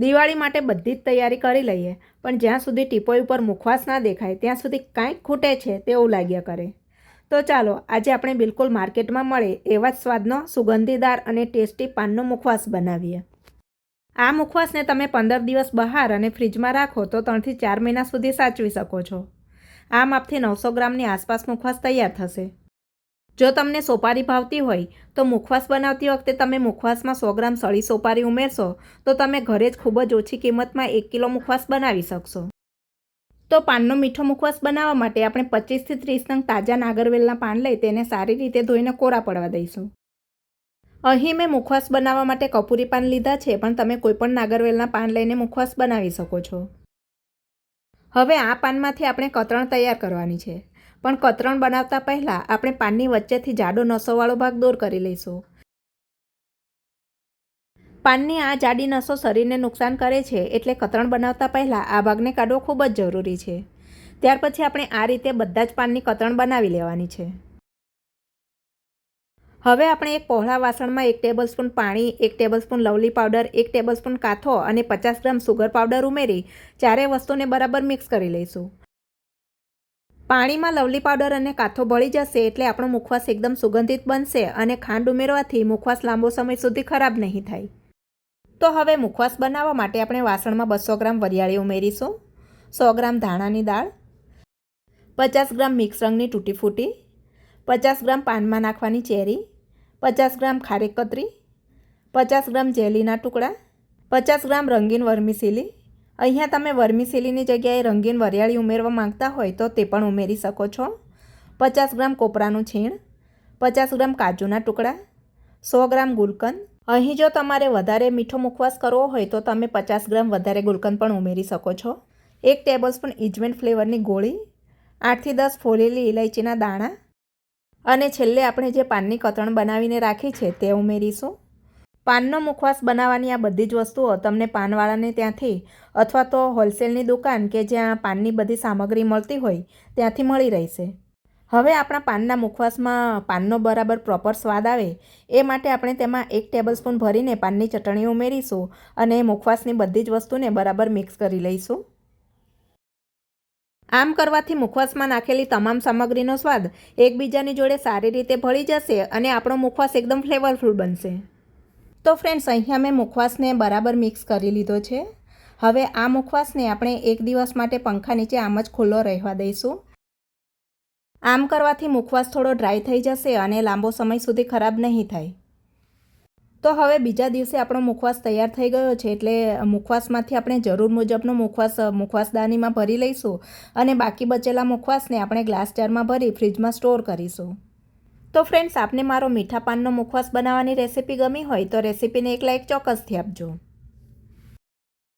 દિવાળી માટે બધી જ તૈયારી કરી લઈએ, પણ જ્યાં સુધી ટીપોઈ ઉપર મુખવાસ ના દેખાય, ત્યાં સુધી કાંઈક ખૂટે છે તેવું લાગ્યા કરે. તો ચાલો, આજે આપણે બિલકુલ માર્કેટમાં મળે એવા જ સ્વાદનો, સુગંધીદાર અને ટેસ્ટી પાનનો મુખવાસ બનાવીએ. આ મુખવાસને તમે પંદર દિવસ બહાર અને ફ્રીજમાં રાખો તો ત્રણથી ચાર મહિના સુધી સાચવી શકો છો. આ માપથી નવસો ગ્રામની આસપાસ મુખવાસ તૈયાર થશે. જો તમને સોપારી ભાવતી હોય તો મુખવાસ બનાવતી વખતે તમે મુખવાસમાં સો ગ્રામ સળી સોપારી ઉમેરશો તો તમે ઘરે જ ખૂબ જ ઓછી કિંમતમાં એક કિલો મુખવાસ બનાવી શકશો. તો પાનનો મીઠો મુખવાસ બનાવવા માટે આપણે પચીસથી ત્રીસ નંગ તાજા નાગરવેલના પાન લઈ તેને સારી રીતે ધોઈને કોરા પડવા દઈશું. અહીં મેં મુખવાસ બનાવવા માટે કપૂરી પાન લીધા છે, પણ તમે કોઈપણ નાગરવેલના પાન લઈને મુખવાસ બનાવી શકો છો. હવે આ પાનમાંથી આપણે કતરણ તૈયાર કરવાની છે. પણ કતરણ બનાવતા પહેલાં આપણે પાનની વચ્ચેથી જાડો નસોવાળો ભાગ દૂર કરી લઈશું. પાનની આ જાડી નસો શરીરને નુકસાન કરે છે એટલે કતરણ બનાવતા પહેલાં આ ભાગને કાઢવો ખૂબ જ જરૂરી છે. ત્યાર પછી આપણે આ રીતે બધા જ પાનની કતરણ બનાવી લેવાની છે. હવે આપણે એક પહોળા વાસણમાં એક ટેબલસ્પૂન પાણી, એક ટેબલસ્પૂન લવલી પાવડર, એક ટેબલસ્પૂન કાથો અને પચાસ ગ્રામ સુગર પાવડર ઉમેરી ચારેય વસ્તુને બરાબર મિક્સ કરી લઈશું. પાણીમાં લવલી પાવડર અને કાથો ભળી જશે એટલે આપણો મુખવાસ એકદમ સુગંધિત બનશે અને ખાંડ ઉમેરવાથી મુખવાસ લાંબો સમય સુધી ખરાબ નહીં થાય. તો હવે મુખવાસ બનાવવા માટે આપણે વાસણમાં બસો ગ્રામ વરિયાળી ઉમેરીશું, સો ગ્રામ ધાણાની દાળ, પચાસ ગ્રામ મિક્સ રંગની તૂટી ફૂટી, પચાસ ગ્રામ પાનમાં નાખવાની ચેરી, પચાસ ગ્રામ ખારેક કતરી, પચાસ ગ્રામ જેલીના ટુકડા, પચાસ ગ્રામ રંગીન વર્મિસીલી અહીંયા તમે વર્મીસેલીની જગ્યાએ રંગીન વરિયાળી ઉમેરવા માંગતા હોય તો તે પણ ઉમેરી શકો છો. પચાસ ગ્રામ કોપરાનું છીણ, પચાસ ગ્રામ કાજુના ટુકડા, સો ગ્રામ ગુલકંદ. અહીં જો તમારે વધારે મીઠો મુખવાસ કરવો હોય તો તમે પચાસ ગ્રામ વધારે ગુલકંદ પણ ઉમેરી શકો છો. એક ટેબલસ્પૂન ઇજમેન્ટ ફ્લેવરની ગોળી, આઠથી દસ ફોલેલી ઇલાયચીના દાણા અને છેલ્લે આપણે જે પાનની કતરણ બનાવીને રાખી છે તે ઉમેરીશું. પાનનો મુખવાસ બનાવવાની આ બધી જ વસ્તુઓ તમને પાનવાળાને ત્યાંથી અથવા તો હોલસેલની દુકાન કે જ્યાં પાનની બધી સામગ્રી મળતી હોય, ત્યાંથી મળી રહેશે. હવે આપણા પાનના મુખવાસમાં પાનનો બરાબર પ્રોપર સ્વાદ આવે, એ માટે આપણે તેમાં એક ટેબલસ્પૂન ભરીને પાનની ચટણી ઉમેરીશું અને મુખવાસની બધી જ વસ્તુને બરાબર મિક્સ કરી લઈશું. આમ કરવાથી મુખવાસમાં નાખેલી તમામ સામગ્રીનો સ્વાદ એકબીજાની જોડે સારી રીતે ભળી જશે અને આપણો મુખવાસ એકદમ ફ્લેવરફુલ બનશે. તો ફ્રેન્ડ્સ અહીંયા મેં મુખવાસને બરાબર મિક્સ કરી લીધો છે. હવે આ મુખવાસને આપણે એક દિવસ માટે પંખા નીચે આમ જ ખુલ્લો રહેવા દઈશું. આમ કરવાથી મુખવાસ થોડો ડ્રાય થઈ જશે અને લાંબો સમય સુધી ખરાબ નહીં થાય. તો હવે બીજા દિવસે આપણો મુખવાસ તૈયાર થઈ ગયો છે એટલે મુખવાસમાંથી આપણે જરૂર મુજબનો મુખવાસ, મુખવાસદાનીમાં ભરી લઈશું અને બાકી બચેલા મુખવાસને આપણે ગ્લાસ જારમાં ભરી ફ્રીજમાં સ્ટોર કરીશું. તો ફ્રેન્ડ્સ આપને મારો મીઠા પાનનો મુખવાસ બનાવવાની રેસીપી ગમી હોય તો રેસીપીને એક લાઈક ચોક્કસથી આપજો.